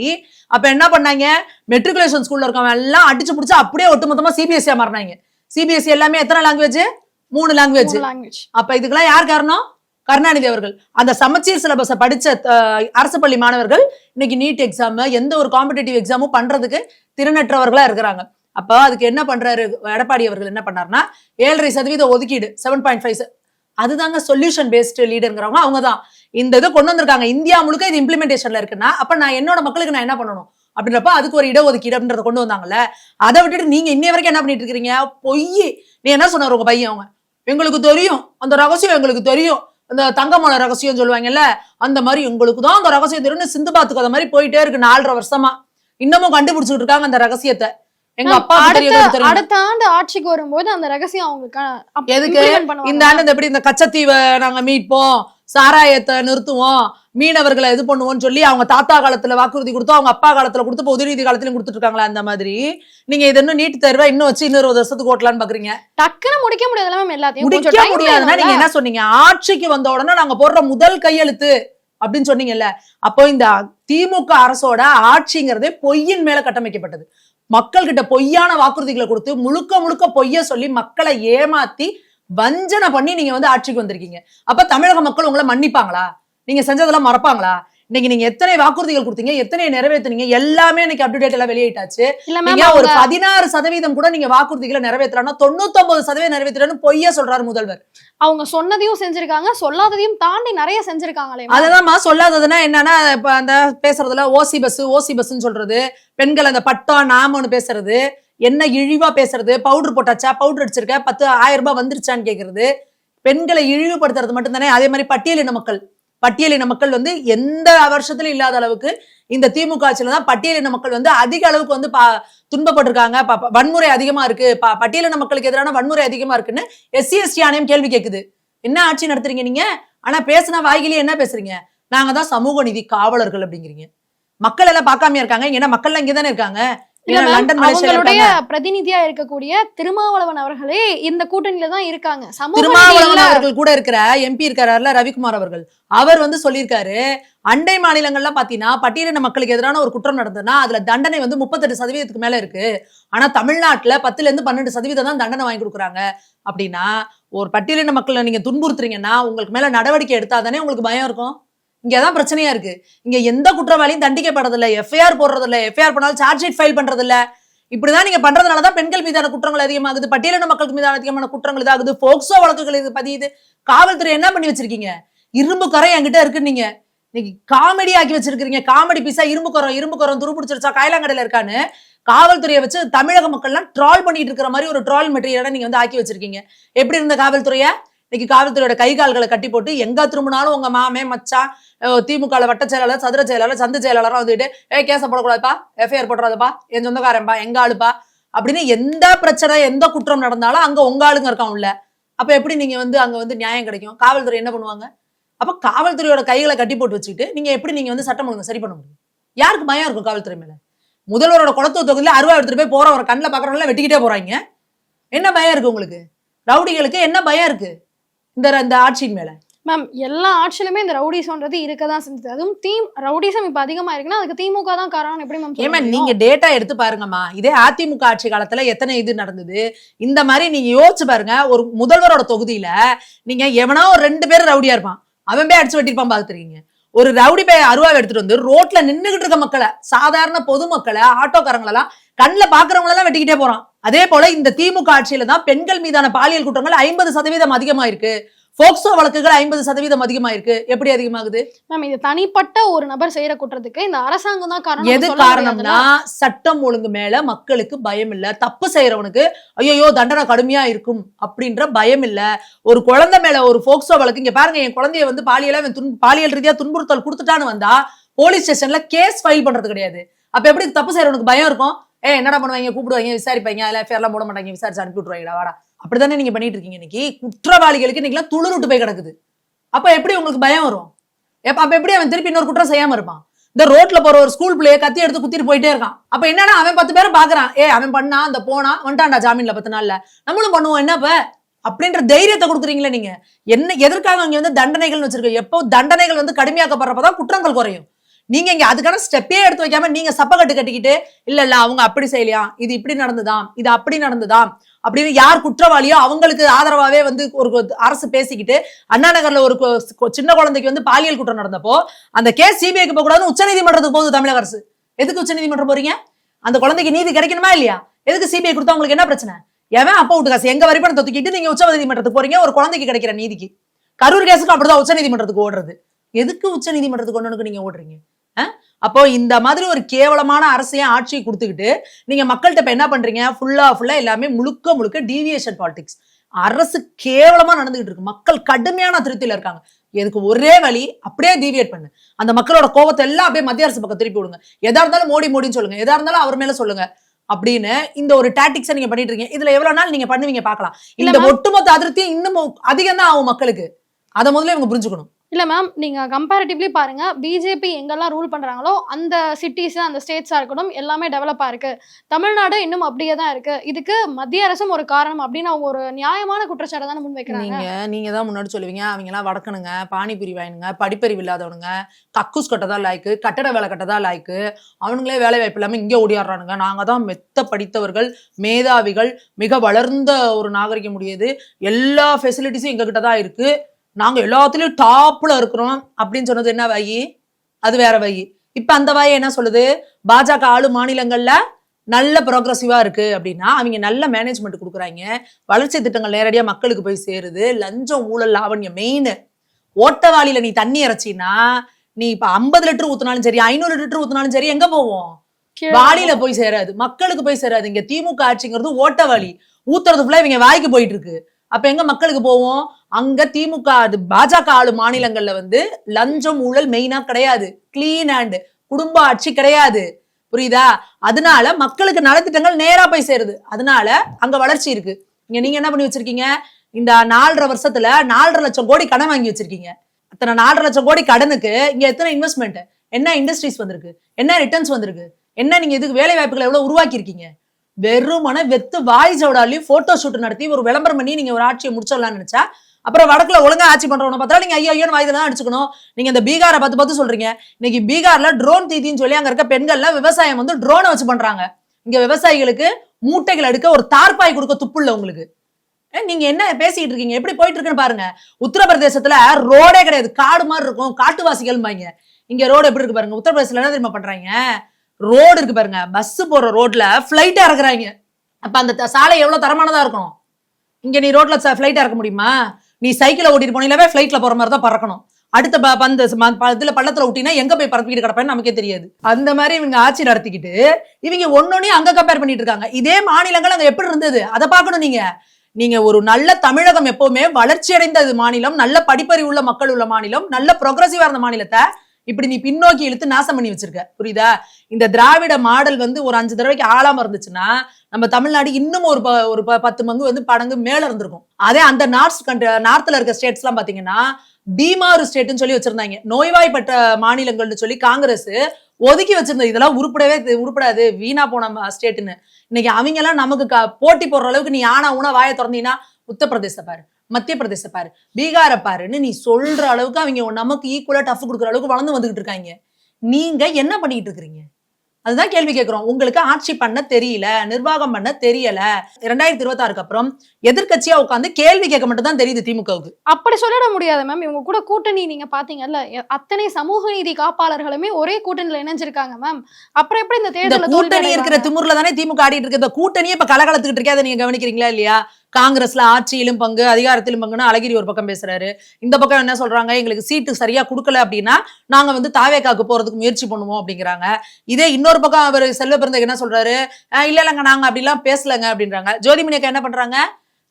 அப்ப என்ன பண்ணாங்க? மெட்ரிகுலேஷன் ஸ்கூல்ல இருக்கவங்க எல்லாம் அடிச்சு பிடிச்சு அப்படியே ஒட்டுமொத்தமா சிபிஎஸ்சியா மாறினாங்க. சிபிஎஸ்சி E எல்லாமே எத்தனை லாங்குவேஜ் மூணு லாங்குவேஜ் அப்ப இதுக்கெல்லாம் யார் காரணம்? கருணாநிதி அவர்கள். அந்த சமச்சீர் சிலபஸை படிச்ச அஹ், அரசு பள்ளி மாணவர்கள் இன்னைக்கு நீட் எக்ஸாம் எந்த ஒரு காம்படிட்டிவ் எக்ஸாமும் பண்றதுக்கு திறனற்றவர்களா இருக்கிறாங்க. அப்ப அதுக்கு என்ன பண்றாரு? எடப்பாடி அவர்கள் என்ன பண்ணாருன்னா ஏழரை சதவீத ஒதுக்கீடு செவன் பாயிண்ட் ஃபைவ் அதுதாங்க சொல்யூஷன் பேஸ்டு லீடருங்கிறவங்க அவங்க தான் இந்த இதை கொண்டு வந்திருக்காங்க. இந்தியா முழுக்க இது இம்ப்ளிமெண்டேஷன்ல இருக்குன்னா அப்ப நான் என்னோட மக்களுக்கு நான் என்ன பண்ணணும்? அப்படின்றப்ப அதுக்கு ஒரு இடஒதுக்கீடுன்றத கொண்டு வந்தாங்கல்ல அதை விட்டுட்டு நீங்க இன்னைய வரைக்கும் என்ன பண்ணிட்டு இருக்கீங்க? பொய். நீ என்ன சொன்னார் உங்க பையன் அவங்க? எங்களுக்கு தெரியும். அந்த ரகசியம் எங்களுக்கு தெரியும். அந்த தங்கமான ரகசியம் சொல்லுவாங்கல்ல அந்த மாதிரி உங்களுக்கு தான் அந்த ரகசியம் தெரியும்னு சிந்து பாத்துக்கு அந்த மாதிரி போயிட்டே இருக்கு நாலரை வருஷமா. இன்னமும் கண்டுபிடிச்சிட்டு இருக்காங்க அந்த ரகசியத்தை. எங்க அப்பா அடுத்த ஆண்டு ஆட்சிக்கு வரும்போது அந்த ரகசியம் அவங்களுக்கு எதுக்கு? இந்த ஆண்டு இந்த எப்படி இந்த கச்சத்தீவை நாங்க மீட்போம் சாராயத்தை நிறுத்துவோம் மீனவர்களை இது பண்ணுவோம்னு சொல்லி அவங்க தாத்தா காலத்துல வாக்குறுதி கொடுத்தோம் அவங்க அப்பா காலத்துல கொடுத்து இப்ப உதயநிதி காலத்திலயும் கொடுத்துட்டு இருக்காங்களா அந்த மாதிரி. நீங்க இது இன்னும் நீட் தேர்வா இன்னும் வச்சு இன்னொரு ஒரு வருஷத்துக்கு ஓட்டலான்னு பாக்குறீங்க? டக்குன்னு முடிக்க முடியாதுல மேம் எல்லாத்தையும். முடிக்க முடியாதுன்னா நீங்க? என்ன சொன்னீங்க? ஆட்சிக்கு வந்த உடனே நாங்க போடுற முதல் கையெழுத்து அப்படின்னு சொன்னீங்கல்ல. அப்போ இந்த திமுக அரசோட ஆட்சிங்கிறதே பொய்யின் மேல கட்டமைக்கப்பட்டது. மக்கள் கிட்ட பொய்யான வாக்குறுதிகளை கொடுத்து முழுக்க முழுக்க பொய்ய சொல்லி மக்களை ஏமாத்தி வஞ்சனை பண்ணி நீங்க வந்து ஆட்சிக்கு வந்திருக்கீங்க. அப்ப தமிழக மக்கள் உங்களை மன்னிப்பாங்களா? நீங்க செஞ்சதெல்லாம் மறப்பாங்களா? இன்னைக்கு நீங்க எத்தனை வாக்குறுதிகள் கொடுத்தீங்க எத்தனை நிறைவேத்துனீங்க எல்லாமே இன்னைக்கு அப்டேட் எல்லாம் வெளியிட்டாச்சு. நீங்க ஒரு பதினாறு சதவீதம் கூட நீங்க வாக்குறுதிகளை நிறைவேற்றலாம் தொண்ணூத்தொன்பது சதவீதம் நிறைவேற்றலன்னு பொய்யா சொல்றாரு முதல்வர். அவங்க சொன்னதையும் செஞ்சிருக்காங்க சொல்லாததையும் தாண்டி நிறைய செஞ்சிருக்காங்களே. அததான்மா சொல்லாததுன்னா என்னன்னா இப்ப அந்த பேசுறதுல ஓசி பஸ் ஓசி பஸ்ன்னு சொல்றது பெண்கள் அந்த பட்டம் நாமன்னு பேசுறது என்ன இழிவா பேசுறது பவுடர் போட்டாச்சா பவுடர் அடிச்சிருக்க பத்து ஆயிரம் ரூபாய் வந்துருச்சான்னு கேக்குறது பெண்களை இழிவுபடுத்துறது மட்டும்தானே அதே மாதிரி பட்டியலின மக்கள். பட்டியலின மக்கள் வந்து எந்த வருஷத்துலயும் இல்லாத அளவுக்கு இந்த திமுக ஆட்சியில தான் பட்டியலின மக்கள் வந்து அதிக அளவுக்கு வந்து பா- துன்பப்பட்டிருக்காங்க. ப- வன்முறை அதிகமா இருக்கு. பட்டியலின மக்களுக்கு எதிரான வன்முறை அதிகமா இருக்குன்னு எஸ்சி எஸ்டி ஆணையம் கேள்வி கேக்குது. என்ன ஆட்சி நடத்துறீங்க நீங்க? ஆனா பேசினா வாய்கிலேயே என்ன பேசுறீங்க? நாங்க தான் சமூக நீதி காவலர்கள் அப்படிங்கிறீங்க. மக்கள் எல்லாம் பார்க்காம இருக்காங்க. ஏன்னா மக்கள் இங்கே தானே இருக்காங்க? அவங்களுடைய பிரதிநிதியா இருக்கக்கூடிய திருமாவளவன் அவர்களே இந்த கூட்டணியில தான் இருக்காங்க. திருமாவளவன். அவர்கள் கூட இருக்கிற எம்பி இருக்காருல்ல ரவிக்குமார் அவர்கள். அவர் வந்து சொல்லியிருக்காரு அண்டை மாநிலங்கள்லாம் பாத்தீங்கன்னா பட்டியலின மக்களுக்கு எதிரான ஒரு குற்றம் நடந்ததுன்னா அதுல தண்டனை வந்து முப்பத்தெட்டு சதவீதத்துக்கு மேல இருக்கு. ஆனா தமிழ்நாட்டுல பத்துல இருந்து பன்னெண்டு சதவீதம் தான் தண்டனை வாங்கி கொடுக்குறாங்க. அப்படின்னா ஒரு பட்டியலின மக்களை நீங்க துன்புறுத்துறீங்கன்னா உங்களுக்கு மேல நடவடிக்கை எடுத்தாதானே உங்களுக்கு பயம் இருக்கும்? இங்கதான் பிரச்சனையா இருக்கு. இங்க எந்த குற்றவாளியும் தண்டிக்கப்படுறதில்ல. எஃப்ஐஆர் போடுறதில்ல. எஃப்ஐஆர் பண்ணாலும் சார்ஜ் ஷீட் ஃபைல் பண்றதில்ல. இப்படிதான் நீங்க பண்றதுனாலதான் பெண்கள் மீதான குற்றங்கள் அதிகமாகுது. பட்டியலின மக்களுக்கு மீதான அதிகமான குற்றங்கள் இதாகுது. போக்சோ வழக்குகள் இது பதியுது. காவல்துறை என்ன பண்ணி வச்சிருக்கீங்க? இரும்பு கரை என்கிட்ட இருக்கு நீங்க. இன்னைக்கு காமெடி ஆக்கி வச்சிருக்கீங்க காமெடி பீஸா இரும்பு குரம் இரும்பு குரம் துருப்பிடிச்சிருச்சா காயலாங்கடையில இருக்கான்னு காவல்துறையை வச்சு தமிழக மக்கள்லாம் ட்ரால் பண்ணிட்டு இருக்கிற மாதிரி ஒரு ட்ரால் மெட்டீரியலை நீங்க வந்து ஆக்கி வச்சிருக்கீங்க. எப்படி இருந்த காவல்துறையை? இன்னைக்கு காவல்துறையோட கை கால்களை கட்டி போட்டு எங்க திரும்பினாலும் உங்க மாமே மச்சான் திமுக வட்ட செயலாளர் சதுர செயலாளர் சந்து செயலாளரும் வந்துட்டு ஏ கேச போடக்கூடாதுப்பா எஃப்ஐஆர் போடுறதுப்பா என் சொந்தக்காரன்பா எங்க ஆளுப்பா? அப்படின்னு எந்த பிரச்சனை எந்த குற்றம் நடந்தாலும் அங்க உங்க ஆளுங்க இருக்கான் உள்ள. அப்ப எப்படி நீங்க வந்து அங்க வந்து நியாயம் கிடைக்கும்? காவல்துறை என்ன பண்ணுவாங்க? அப்ப காவல்துறையோட கைகளை கட்டி போட்டு வச்சுக்கிட்டு நீங்க எப்படி நீங்க வந்து சட்டம் ஒழுங்கு சரி பண்ண முடியும்? யாருக்கு பயம் இருக்கும் காவல்துறை மேல? முதல்வரோட குளத்து தொகுதியில் அருவா எடுத்துட்டு போய் போறவரை கண்ணில் பாக்குறவங்க வெட்டிக்கிட்டே போறாங்க. என்ன பயம் இருக்கு உங்களுக்கு? ரவுடிகளுக்கு என்ன பயம் இருக்கு? இந்த இந்த ஆட்சியின் மேல. மேம் எல்லா ஆட்சியிலுமே இந்த ரவுடிசம்ன்றது இருக்கதான் செஞ்சது. அதுவும் தீம் ரவுடிசம் இப்ப அதிகமா இருக்குன்னா அதுக்கு திமுக தான் காரணம் எப்படி மேம் ஏமா நீங்க டேட்டா எடுத்து பாருங்கம்மா. இதே அதிமுக ஆட்சி காலத்துல எத்தனை இது நடந்தது? இந்த மாதிரி நீங்க யோசிச்சு பாருங்க. ஒரு முதல்வரோட தொகுதியில நீங்க எவனா ஒரு ரெண்டு பேர் ரவுடியா இருப்பான். அவன் போய் அடிச்சு வெட்டிருப்பான் பாத்துருக்கீங்க. ஒரு ரவுடி பைய அருவாவை எடுத்துட்டு வந்து ரோட்ல நின்னுகிட்டு இருக்க மக்களை சாதாரண பொதுமக்களை ஆட்டோக்காரங்களெல்லாம் கண்ணுல பாக்குறவங்க எல்லாம் வெட்டிக்கிட்டே போறான். அதே போல இந்த திமுக ஆட்சியில தான் பெண்கள் மீதான பாலியல் குற்றங்கள் ஐம்பது சதவீதம் அதிகமா இருக்கு போக்சோ வழக்குகள் ஐம்பது சதவீதம் அதிகமாயிருக்கு. எப்படி அதிகமாகுது? மேம் இது தனிப்பட்ட ஒரு நபர் செய்யற குற்றத்துக்கு இந்த அரசாங்கம் தான் காரணம் எது காரணம்னா சட்டம் ஒழுங்கு மேல மக்களுக்கு பயம் இல்ல. தப்பு செய்யறவனுக்கு ஐயோ தண்டனை கடுமையா இருக்கும் அப்படின்ற பயம் இல்ல. ஒரு குழந்தை மேல ஒரு போக்சோ வழக்கு இங்க பாருங்க என் குழந்தைய வந்து பாலியலா பாலியல் ரீதியா துன்புறுத்தல் கொடுத்துட்டான்னு வந்தா போலீஸ் ஸ்டேஷன்ல கேஸ் ஃபைல் பண்றது கிடையாது. அப்ப எப்படி தப்பு செய்யறவனுக்கு பயம் இருக்கும்? ஏ என்னடா பண்ணுவாங்க? கூப்பிடுவாங்க விசாரிப்பாங்க. அதில் ஃபேர்லாம் போட மாட்டாங்க. விசாரிச்சு அனுப்பி விட்ருவாங்கடா வாடா. அப்படிதானே நீங்க பண்ணிட்டு இருக்கீங்க இன்னைக்கு? குற்றவாளிகளுக்கு இன்னைக்கு துளுருட்டு போய் கிடக்குது. அப்ப எப்படி உங்களுக்கு பயம் வரும்? எப்ப அப்ப எப்படி அவன் திருப்பி இன்னொரு குற்றம் செய்யாம இருப்பான்? இந்த ரோட்ல போற ஒரு ஸ்கூல் பிள்ளைய கத்தி எடுத்து குத்திட்டு போயிட்டே இருக்கான். அப்ப என்னன்னா அவன் பத்து பேரை பாக்குறான்? ஏ அவன் பண்ணா அந்த போனா வந்துட்டான்டா ஜாமீன்ல பத்து நாள்ல. நம்மளும் பண்ணுவோம் என்னப்ப அப்படின்ற தைரியத்தை கொடுக்குறீங்களே நீங்க. என்ன எதற்காக இங்க வந்து தண்டனைகள் வச்சிருக்கோம் எப்போ தண்டனைகள் வந்து கடுமையாக்கப்படுறப்பதான் குற்றங்கள் குறையும். நீங்க இங்க அதுக்கான ஸ்டெப்பே எடுத்து வைக்காம நீங்க சப்பக்கட்டு கட்டிக்கிட்டு இல்ல இல்ல அவங்க அப்படி செய்யலையா? இது இப்படி நடந்துதான் இது அப்படி நடந்துதான் அப்படின்னு யார் குற்றவாளியோ அவங்களுக்கு ஆதரவாவே வந்து ஒரு அரசு பேசிக்கிட்டு அண்ணா நகர்ல ஒரு சின்ன குழந்தைக்கு வந்து பாலியல் குற்றம் நடந்தப்போ அந்த கேஸ் சிபிஐக்கு போக கூடாதுன்னு உச்சநீதிமன்றத்துக்கு போகுது தமிழக அரசு. எதுக்கு உச்சநீதிமன்றம் போறீங்க? அந்த குழந்தைக்கு நீதி கிடைக்கணுமா இல்லையா? எதுக்கு சிபிஐ கொடுத்தா உங்களுக்கு என்ன பிரச்சனை? எவன் அப்பா விட்டு காசு? எங்க வரிப்பணத்தை தொத்துக்கிட்டு நீங்க உச்சநீதிமன்றத்துக்கு போறீங்க ஒரு குழந்தைக்கு கிடைக்கிற நீதிக்கு? கரூர் கேஸுக்கு அப்படிதான் உச்சநீதிமன்றத்துக்கு ஓடுறது. எதுக்கு உச்சநீதிமன்றத்துக்கு ஒண்ணுக்கு நீங்க ஓடுறீங்க? அப்போ இந்த மாதிரி ஒரு கேவலமான அரசையும் ஆட்சியை கொடுத்துக்கிட்டு நீங்க மக்கள்கிட்ட இப்ப என்ன பண்றீங்க? ஃபுல்லா ஃபுல்லா எல்லாமே முழுக்க முழுக்க டீவியேஷன் பாலிடிக்ஸ் அரசு கேவலமா நடந்துகிட்டு இருக்கு. மக்கள் கடுமையான திருப்தியில இருக்காங்க. இதுக்கு ஒரே வழி அப்படியே டீவியேட் பண்ணு. அந்த மக்களோட கோவத்தை எல்லாம் அப்படியே மத்திய அரசு பக்கம் திருப்பி விடுங்க. எதா இருந்தாலும் மோடி மோடின்னு சொல்லுங்க. எதா இருந்தாலும் அவர் மேல சொல்லுங்க. அப்படின்னு இந்த ஒரு டாக்டிக்ஸை நீங்க பண்ணிட்டு இருக்கீங்க. இதுல எவ்வளவு நாள் நீங்க பண்ணுவீங்க பார்க்கலாம். இல்ல இந்த ஒட்டுமொத்த அதிருப்தியும் இன்னும் அதிகம் தான் ஆகும் மக்களுக்கு. அதை முதல்ல இவங்க புரிஞ்சுக்கணும். இல்லை மேம் நீங்கள் கம்பேரிட்டிவ்லி பாருங்கள் பிஜேபி எங்கெல்லாம் ரூல் பண்ணுறாங்களோ அந்த சிட்டிஸ் அந்த ஸ்டேட்ஸாக இருக்கட்டும் எல்லாமே டெவலப்பாக இருக்கு. தமிழ்நாடு இன்னும் அப்படியே தான் இருக்குது இதுக்கு மத்திய அரசும் ஒரு காரணம் அப்படின்னு அவங்க ஒரு நியாயமான குற்றச்சாட்டை தானே முன்வைக்கிறாங்க. நீங்கள் நீங்கள் தான் முன்னாடி சொல்லுவீங்க. அவங்க எல்லாம் வடக்கணுங்க பானிபூரி வாயினுங்க படிப்பறிவு இல்லாதவனுங்க கக்கூஸ் கட்டதா லாய்க்கு கட்டட வேலை கட்டதா லாய்க்கு அவனுங்களே வேலை வாய்ப்பு இல்லாமல் இங்கே ஓடியாடுறானுங்க. நாங்கள் தான் மெத்த படித்தவர்கள் மேதாவிகள் மிக வளர்ந்த ஒரு நாகரிகம் உடையது. எல்லா ஃபெசிலிட்டிஸும் எங்ககிட்ட தான் இருக்குது நாங்க எல்லாத்துலயும் டாப்ல இருக்கிறோம் அப்படின்னு சொன்னது என்ன வாயி? அது வேற வாயி. இப்ப அந்த வாயை என்ன சொல்லுது? பாஜக ஆளு மாநிலங்கள்ல நல்ல ப்ரோக்ரஸிவா இருக்கு அப்படின்னா அவங்க நல்ல மேனேஜ்மெண்ட் கொடுக்குறாங்க. வளர்ச்சி திட்டங்கள் நேரடியா மக்களுக்கு போய் சேருது. லஞ்சம் ஊழல் லாவண்யம் மெயின் ஓட்டவாளியில நீ தண்ணி இறைச்சின்னா நீ இப்ப ஐம்பது லிட்டர் ஊத்துனாலும் சரி ஐநூறு லிட்டர் ஊத்துனாலும் சரி எங்க போவோம்? வாளியில போய் சேராது. மக்களுக்கு போய் சேராது. இங்க திமுக ஆட்சிங்கிறது ஓட்டவாளி. ஊத்துறது ஃபுல்லா இவங்க வாய்க்கு போயிட்டு இருக்கு. அப்ப எங்க மக்களுக்கு போவோம்? அங்க திமுக அது பாஜக ஆளு மாநிலங்கள்ல வந்து லஞ்சம் ஊழல் மெயினா கிடையாது. கிளீன் அண்ட் குடும்ப ஆட்சி கிடையாது. புரியுதா? அதனால மக்களுக்கு நலத்திட்டங்கள் நேரா போய் சேருது. அதனால அங்க வளர்ச்சி இருக்கு. இங்க நீங்க என்ன பண்ணி வச்சிருக்கீங்க? இந்த நாலரை வருஷத்துல நாலரை லட்சம் கோடி கடன் வாங்கி வச்சிருக்கீங்க. அத்தனை நாலரை லட்சம் கோடி கடனுக்கு இங்க எத்தனை இன்வெஸ்ட்மெண்ட் என்ன இண்டஸ்ட்ரீஸ் வந்திருக்கு? என்ன ரிட்டர்ன்ஸ் வந்திருக்கு? என்ன நீங்க இதுக்கு வேலை வாய்ப்புகளை எவ்வளவு உருவாக்கி இருக்கீங்க வெறுமன வெத்து வாய் சவுடாலையும் போட்டோ ஷூட் நடத்தி ஒரு விளம்பரம் பண்ணி நீங்க ஒரு ஆட்சியை முடிச்சிடலாம்னு நினைச்சா அப்புறம் வடக்குல ஒழுங்கா ஆட்சி பண்றவன பார்த்தா நீங்க ஐயோ ஐயோன்னு வாய்தல தான் அடிச்சுக்கணும். நீங்க இந்த பீகாரை பார்த்து பார்த்து சொல்றீங்க. இன்னைக்கு பீகார்ல ட்ரோன் தீதின்னு சொல்லி அங்க இருக்க பெண்கள்லாம் விவசாயம் வந்து ட்ரோனை வச்சு பண்றாங்க. இங்க விவசாயிகளுக்கு மூட்டைகள் எடுக்க ஒரு தார்பாய் கொடுக்க துப்புள்ள உங்களுக்கு. நீங்க என்ன பேசிட்டு இருக்கீங்க? எப்படி போயிட்டு இருக்குன்னு பாருங்க. உத்தரப்பிரதேசத்துல ரோடே கிடையாது. காடு மாதிரி இருக்கும். காட்டுவாசிகள் இங்க ரோடு எப்படி இருக்கு பாருங்க. உத்தரப்பிரதேசத்துல என்ன தெரியுமா பண்றாங்க? ரோடு இருக்கு பாருங்க. பஸ் போற ரோட்ல ஃபிளைட் இறக்குறாங்க. அப்ப அந்த த- சாலை எவ்வளவு தரமானதா இருக்கும் இங்க நீ ரோட்ல ஃபிளைட் இறக்க முடியுமா? நீ சைக்கிளை ஓட்டிட்டு போனீங்களாவே ஃப்ளைட்ல போற மாதிரி தான் பறக்கணும். அடுத்த ப- பந்து ம- இதுல பள்ளத்துல விட்டீங்கன்னா எங்க போய் பறப்பிட்டு கிடப்பேன்னு நமக்கே தெரியாது. அந்த மாதிரி இவங்க ஆட்சி நடத்திக்கிட்டு இவங்க ஒன்னொன்னே அங்க கம்பேர் பண்ணிட்டு இருக்காங்க இதே மாநிலங்கள் அங்க எப்படி இருந்தது? அதை பார்க்கணும் நீங்க. நீங்க ஒரு நல்ல தமிழகம் எப்பவுமே வளர்ச்சி அடைந்த மாநிலம் நல்ல படிப்பறிவு உள்ள மக்கள் உள்ள மாநிலம் நல்ல ப்ரொக்ரஸிவா இருந்த மாநிலத்தை இப்படி நீ பின்னோக்கி இழுத்து நாசம் பண்ணி வச்சிருக்க. புரியுதா? இந்த திராவிட மாடல் வந்து ஒரு அஞ்சு தடவைக்கு ஆளாம இருந்துச்சுன்னா நம்ம தமிழ்நாடு இன்னும் ஒரு ப- ஒரு ப- பத்து மங்கு வந்து படங்கு மேல இருந்திருக்கும். அதே அந்த நார்த் கண்ட்ரி நார்த்ல இருக்க ஸ்டேட்ஸ் எல்லாம் பாத்தீங்கன்னா பீமாறு ஸ்டேட்னு சொல்லி வச்சிருந்தாங்க. நோய்வாய்ப்பட்ட மாநிலங்கள்னு சொல்லி காங்கிரஸ் ஒதுக்கி வச்சிருந்தது. இதெல்லாம் உருப்படவே உருப்படாது. வீணா போன ஸ்டேட்னு இன்னைக்கு அவங்க எல்லாம் நமக்கு போட்டி போடுற அளவுக்கு நீ ஆனா ஊனா வாயை திறந்தீங்கன்னா உத்தரப்பிரதேச பாரு. மத்திய பிரதேச பாரு பீகாரை பாருன்னு நீ சொல்ற அளவுக்கு அவங்க நமக்கு ஈக்குவலா டஃப் கொடுக்குற அளவுக்கு வளர்ந்து வந்துகிட்டு இருக்காங்க. நீங்க என்ன பண்ணிட்டு இருக்கிறீங்க? அதுதான் கேள்வி கேட்கிறோம் உங்களுக்கு ஆட்சி பண்ண தெரியல நிர்வாகம் பண்ண தெரியல. ரெண்டாயிரத்தி இருபத்தாறுக்கு அப்புறம் எதிர்க்கட்சியா உட்காந்து கேள்வி கேட்க மட்டும் தான் தெரியுது திமுகவுக்கு. அப்படி சொல்லிட முடியாது மேம் இவங்க கூட கூட்டணி நீங்க பாத்தீங்கல்ல அத்தனை சமூக நீதி காப்பாளர்களுமே ஒரே கூட்டணியில இணைஞ்சிருக்காங்க மேம் அப்புறம் எப்படி இந்த இந்த தேர்தல கூட்டணி இருக்கிற திமுர்ல தானே திமுக ஆடிட்டு இருக்கு. இந்த கூட்டணியே இப்ப கலகலத்துக்கிட்டு இருக்கே. அதை நீங்க கவனிக்கிறீங்களா இல்லையா? காங்கிரஸ்ல ஆட்சியிலும் பங்கு அதிகாரத்திலும் பங்குன்னு அழகிரி ஒரு பக்கம் பேசுறாரு. இந்த பக்கம் என்ன சொல்றாங்க? எங்களுக்கு சீட்டு சரியா கொடுக்கல அப்படின்னா நாங்க வந்து தாவேக்காக்கு போறதுக்கு முயற்சி பண்ணுவோம் அப்படிங்கிறாங்க. இதே இன்னொரு பக்கம் அவர் செல்வ பிறந்தக்கு என்ன சொல்றாரு? இல்ல இல்லைங்க நாங்க அப்படிலாம் பேசலங்க அப்படின்றாங்க. ஜோதிமணி அக்கா என்ன பண்றாங்க?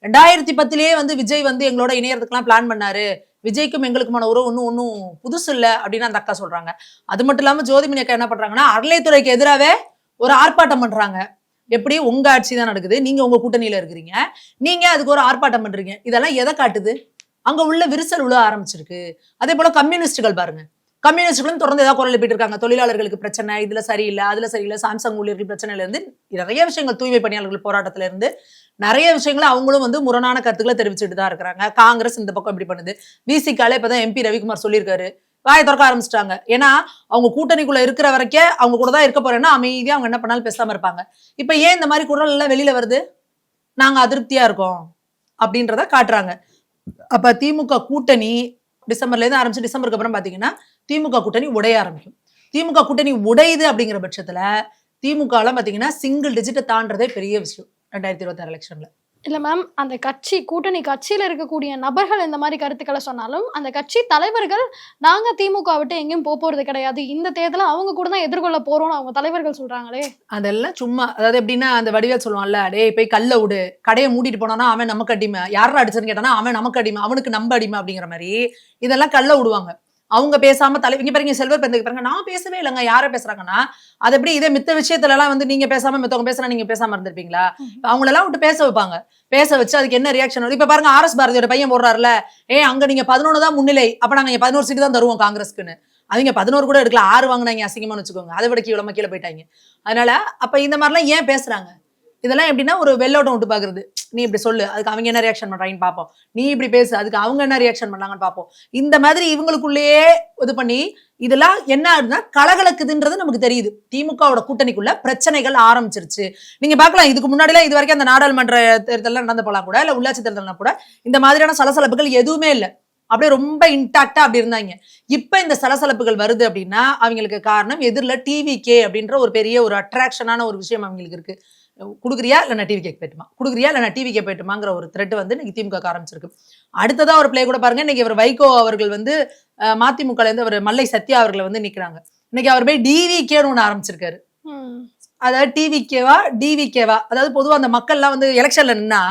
ரெண்டாயிரத்தி பத்திலேயே வந்து விஜய் வந்து எங்களோட இணையறதுக்குலாம் பிளான் பண்ணாரு. விஜய்க்கும் எங்களுக்குமான உறவு ஒன்றும் ஒன்றும் புதுசு இல்லை அப்படின்னு அந்த அக்கா சொல்றாங்க. அது மட்டும் இல்லாம ஜோதிமணி அக்கா என்ன பண்றாங்கன்னா அறலைத்துறைக்கு எதிராகவே ஒரு ஆர்ப்பாட்டம் பண்றாங்க. எப்படி? உங்க ஆட்சி தான் நடக்குது. நீங்க உங்க கூட்டணியில இருக்கிறீங்க. நீங்க அதுக்கு ஒரு ஆர்ப்பாட்டம் பண்றீங்க. இதெல்லாம் எதை காட்டுது? அங்க உள்ள விரிசல் உள்ள ஆரம்பிச்சிருக்கு. அதே போல கம்யூனிஸ்டுகள் பாருங்க. கம்யூனிஸ்ட்களும் தொடர்ந்து ஏதாவது குரல் எழுப்பிட்டு இருக்காங்க தொழிலாளர்களுக்கு பிரச்சனை இதுல சரியில்லை அதுல சரியில்லை சாம்சங் ஊழியர்கள் பிரச்சனையில இருந்து நிறைய விஷயங்கள் தூய்மை பணியாளர்கள் போராட்டத்துல இருந்து நிறைய விஷயங்களை அவங்களும் வந்து முரணான கருத்துக்களை தெரிவிச்சுட்டு தான் இருக்கிறாங்க. காங்கிரஸ் இந்த பக்கம் இப்படி பண்ணுது. விசிகால இப்பதான் எம்பி ரவிக்குமார் சொல்லியிருக்காரு. வாயை திறக்க ஆரம்பிச்சிட்டாங்க. ஏன்னா அவங்க கூட்டணிக்குள்ள இருக்கிற வரைக்கும் அவங்க கூட தான் இருக்க போறேன்னா அமைதியா அவங்க என்ன பண்ணாலும் பேசாம இருப்பாங்க. இப்ப ஏன் இந்த மாதிரி குரல் எல்லாம் வெளியில வருது? நாங்க அதிருப்தியா இருக்கோம் அப்படின்றத காட்டுறாங்க. அப்ப திமுக கூட்டணி டிசம்பர்ல இருந்து ஆரம்பிச்சு டிசம்பருக்கு அப்புறம் பாத்தீங்கன்னா திமுக கூட்டணி உடைய ஆரம்பிக்கும். திமுக கூட்டணி உடையுது அப்படிங்கிற பட்சத்துல திமுக எல்லாம் பாத்தீங்கன்னா சிங்கிள் டிஜிட்டை தாண்டதே பெரிய விஷயம் ரெண்டாயிரத்தி இருபத்தாறு எலெக்ஷன்ல இல்ல மேம் அந்த கட்சி கூட்டணி கட்சியில இருக்கக்கூடிய நபர்கள் இந்த மாதிரி கருத்துக்களை சொன்னாலும் அந்த கட்சி தலைவர்கள் நாங்க திமுக விட்டு எங்கேயும் போக போறது கிடையாது. இந்த தேர்தலை அவங்க கூட தான் எதிர்கொள்ள போறோம்னு அவங்க தலைவர்கள் சொல்றாங்களே. அதெல்லாம் சும்மா அதாவது எப்படின்னா அந்த வடிவேல் சொல்லுவான்ல டேய் போய் கல்ல விடு. கடையை மூடிட்டு போனானா அவன் நமக்கு அடிமை. யாரா அடிச்சதுன்னு கேட்டானா அவன் நமக்கு அடிமை. அவனுக்கு நம்ம அடிமை. அப்படிங்கிற மாதிரி இதெல்லாம் கல்ல விடுவாங்க. அவங்க பேசாம தலை இங்க பாருங்க செல்வர் பெருந்துக்கு பாருங்க நான் பேசவே இல்லைங்க. யார பேசுறாங்கன்னா அது எப்படி இதே மித்த விஷயத்துல எல்லாம் வந்து நீங்க பேசாம மித்தவங்க பேசுனா நீங்க பேசாம இருந்திருப்பீங்களா? இப்ப அவங்களெல்லாம் விட்டு பேச வைப்பாங்க. பேச வச்சு அதுக்கு என்ன ரியாக்ஷன் இப்ப பாருங்க ஆர் எஸ் பாரதியோட பையன் போடுறாருல ஏ அங்க நீங்க பதினொன்னு தான் முன்னிலை. அப்ப நாங்க பதினோரு சீட்டு தான் தருவோம் காங்கிரஸ்க்குன்னு. அவங்க பதினோரு கூட எடுக்கல ஆறு வாங்கினாங்க அசிங்கமான்னு வச்சுக்கோங்க. அதை விட கீழே கீழே போயிட்டாங்க. அதனால அப்ப இந்த மாதிரிலாம் ஏன் பேசுறாங்க? இதெல்லாம் எப்படின்னா ஒரு வெள்ளோட்டம் விட்டு பாக்குறது. நீ இப்படி சொல்லு அதுக்கு அவங்க என்ன ரியாக்ஷன் பண்றாங்கன்னு பார்ப்போம். நீ இப்படி பேசு அதுக்கு அவங்க என்ன ரியாக்ஷன் பண்ணாங்கன்னு பார்ப்போம். இந்த மாதிரி இவங்களுக்குள்ளேயே இது பண்ணி இதெல்லாம் என்ன ஆகுதுன்னா கலகலக்குதுன்றது நமக்கு தெரியுது. திமுகவோட கூட்டணிக்குள்ள பிரச்சனைகள் ஆரம்பிச்சிருச்சு. நீங்க பார்க்கலாம் இதுக்கு முன்னாடிலாம் இது வரைக்கும் அந்த நாடாளுமன்ற தேர்தல்லாம் நடந்து போலாம் கூட இல்ல உள்ளாட்சி தேர்தல்னா கூட இந்த மாதிரியான சலசலப்புகள் எதுவுமே இல்லை. அப்படியே ரொம்ப இன்டாக்டா அப்படி இருந்தாங்க இப்ப இந்த சலசலப்புகள் வருது அப்படின்னா அவங்களுக்கு காரணம் எதிரில் டிவி கே அப்படின்ற ஒரு பெரிய ஒரு அட்ராக்ஷனான ஒரு விஷயம் அவங்களுக்கு இருக்கு. குடுக்குறியா? இல்லை நான் டிவி கேக் போயிட்டுமா? குடுக்குறியா? இல்லை நான் டிவி கே போயிட்டுமாங்கிற ஒரு த்ரெட் வந்து இன்னைக்கு திமுக க்கு ஆரம்பிச்சிருக்கு. அடுத்ததா ஒரு பிளே கூட பாருங்க. இன்னைக்கு அவர் வைகோ அவர்கள் வந்து அஹ், மதிமுகல இருந்து அவர் மல்லை சத்யா அவர்களை வந்து நிக்கிறாங்க. இன்னைக்கு அவர் போய் டிவி கேன்னு ஒன்று ஆரம்பிச்சிருக்காரு. அதாவது டிவிகேவா டிவிகேவா அதாவது பொதுவா அந்த மக்கள்லாம் வந்து எலெக்ஷன்ல நின்னா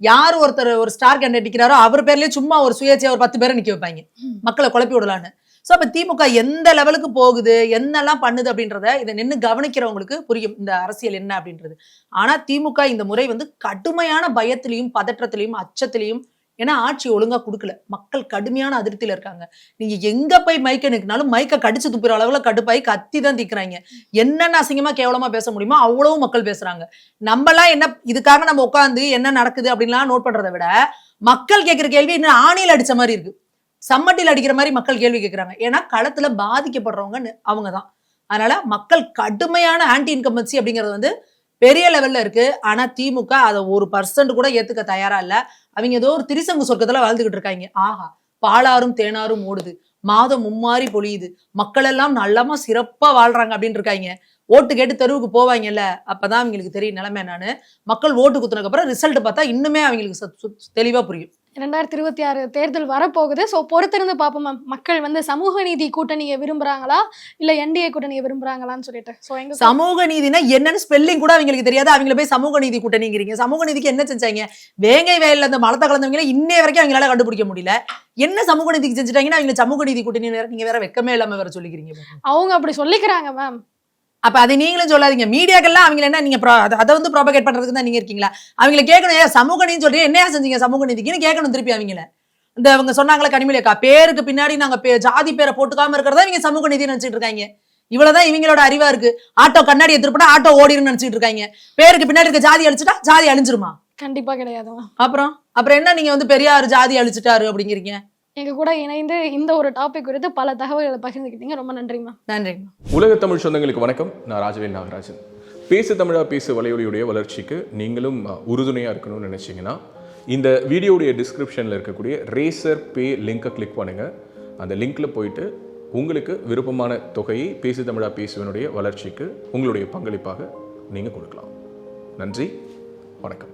யார் ஒருத்தர் ஒரு ஸ்டார் கேண்டிடேட் நிக்கிறாரோ அவர் பேர்லயே சும்மா ஒரு சுயேட்சையா ஒரு பத்து பேரை நிக்க வைப்பாங்க. மக்களை குழப்பி விடலான்னு. ஸோ அப்போ திமுக எந்த லெவலுக்கு போகுது? என்னெல்லாம் பண்ணுது அப்படின்றத இதை நின்று கவனிக்கிறவங்களுக்கு புரியும். இந்த அரசியல் என்ன அப்படின்றது. ஆனால் திமுக இந்த முறை வந்து கடுமையான பயத்திலையும் பதற்றத்திலையும் அச்சத்திலையும் ஏன்னா ஆட்சி ஒழுங்காக கொடுக்கல. மக்கள் கடுமையான அதிருப்தியில் இருக்காங்க. நீங்கள் எங்கே போய் மைக்கை நிற்கினாலும் மைக்கை கடிச்சு துப்புற அளவில் கடுப்பாகி கத்தி தான் திக்கிறாங்க. என்னென்ன அசிங்கமாக கேவலமாக பேச முடியுமோ அவ்வளவும் மக்கள் பேசுகிறாங்க நம்மலாம் என்ன இதுக்காக நம்ம உட்காந்து என்ன நடக்குது அப்படின்லாம் நோட் பண்ணுறதை விட மக்கள் கேட்குற கேள்வி இன்னும் ஆணியில் அடித்த மாதிரி இருக்குது சம்மட்டில் அடிக்கிற மாதிரி மக்கள் கேள்வி கேட்குறாங்க ஏன்னா களத்துல பாதிக்கப்படுறவங்க அவங்க அவங்கதான். அதனால மக்கள் கடுமையான ஆன்டி இன்கம்பன்சி அப்படிங்கிறது வந்து பெரிய லெவல்ல இருக்கு. ஆனா திமுக அதை ஒரு பர்சன்ட் கூட ஏத்துக்க தயாரா இல்ல. அவங்க ஏதோ ஒரு திரிசங்கு சொர்க்கத்துல வாழ்ந்துகிட்டு இருக்காங்க. ஆஹா பாலாரும் தேனாரும் ஓடுது. மாதம் மும்மாறி பொழியுது. மக்கள் எல்லாம் நல்லமா சிறப்பா வாழ்றாங்க அப்படின்னு இருக்காங்க. ஓட்டு கேட்டு தெருவுக்கு போவாங்கல்ல அப்பதான் அவங்களுக்கு தெரியும் நிலைமை என்னன்னு. மக்கள் ஓட்டு குத்துனதுக்கு அப்புறம் ரிசல்ட் பார்த்தா இன்னுமே அவங்களுக்கு சு- தெளிவா புரியும். ரெண்டாயிரத்தி இருபத்தி ஆறு தேர்தல் வரப்போகுது. ஸோ பொறுத்திருந்து பார்ப்போம் மேம் மக்கள் வந்து சமூக நீதி கூட்டணியை விரும்புறாங்களா? இல்ல என்டிஏ கூட்டணியை விரும்புறாங்களான்னு சொல்லிட்டு. ஸோ எங்க சமூக நீதினா என்னன்னு ஸ்பெல்லிங் கூட அவங்களுக்கு தெரியாது. அவங்கள போய் சமூக நீதி கூட்டணிங்கிறீங்க. சமூக நீதிக்கு என்ன செஞ்சாங்க? வேங்கை வயல்ல அந்த மலத்தை கலந்தவங்கள இன்னே வரைக்கும் அவங்களால கண்டுபிடிக்க முடியல. என்ன சமூக நீதிக்கு செஞ்சுட்டாங்கன்னா அவங்க சமூக நீதி கூட்டணி வேற நீங்க வேற வெக்கமே இல்லாம வேற சொல்லிக்கிறீங்க. அவங்க அப்படி சொல்லிக்கிறாங்க மேம் அப்ப அதை நீங்களும் சொல்லாதீங்க. மீடியாக்கெல்லாம் அவங்க என்ன நீங்க pro- அத- அதை வந்து ப்ராபகேட் பண்றதுக்கு தான் நீங்க இருக்கீங்களா? அவங்கள கேட்கணும் ஏன் சமூக நீதி சொல்றீங்க. என்னையா செஞ்சீங்க சமூக நீதிக்குன்னு கேட்கணும் திருப்பி அவங்கள. இந்த அவங்க சொன்னாங்களே கனிமொழி அக்கா பேருக்கு பின்னாடி நாங்க பே- ஜாதி பேரை போட்டுக்காம இருக்கிறதா இவங்க சமூக நீதி நினைச்சிட்டு இருக்காங்க. இவ்வளவுதான் இவங்களோட அறிவா இருக்கு. ஆட்டோ கண்ணாடி எடுத்துட்டு ஆட்டோ ஓடிருன்னு நினைச்சிட்டு இருக்காங்க. பேருக்கு பின்னாடி இருக்க ஜாதி அழிச்சுட்டா ஜாதி அழிஞ்சிருமா? கண்டிப்பா கிடையாது அப்புறம் அப்புறம் என்ன நீங்க வந்து பெரியார் ஜாதி அழிச்சிட்டாரு அப்படிங்கிறீங்க? எங்க கூட இணைந்து இந்த ஒரு டாபிக் குறித்து பல தகவல்களை பகிர்ந்துக்கிட்டீங்க ரொம்ப நன்றி மேம் நன்றி உலக தமிழ் சொந்தங்களுக்கு வணக்கம். நான் ராஜவேல் நாகராஜன். பேசு தமிழா பேசு வலையொலியுடைய வளர்ச்சிக்கு நீங்களும் உறுதுணையாக இருக்கணும்னு நினச்சிங்கன்னா இந்த வீடியோடைய டிஸ்கிரிப்ஷனில் இருக்கக்கூடிய ரேசர் பே லிங்கை கிளிக் பண்ணுங்கள் அந்த லிங்க்ல போயிட்டு உங்களுக்கு விருப்பமான தொகையை பேசு தமிழா பேசுவனுடைய வளர்ச்சிக்கு உங்களுடைய பங்களிப்பாக நீங்கள் கொடுக்கலாம். நன்றி. வணக்கம்.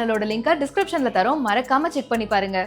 சேனலோட லிங்கை டிஸ்கிரிப்ஷன்ல தரோம். மறக்காம செக் பண்ணி பாருங்க.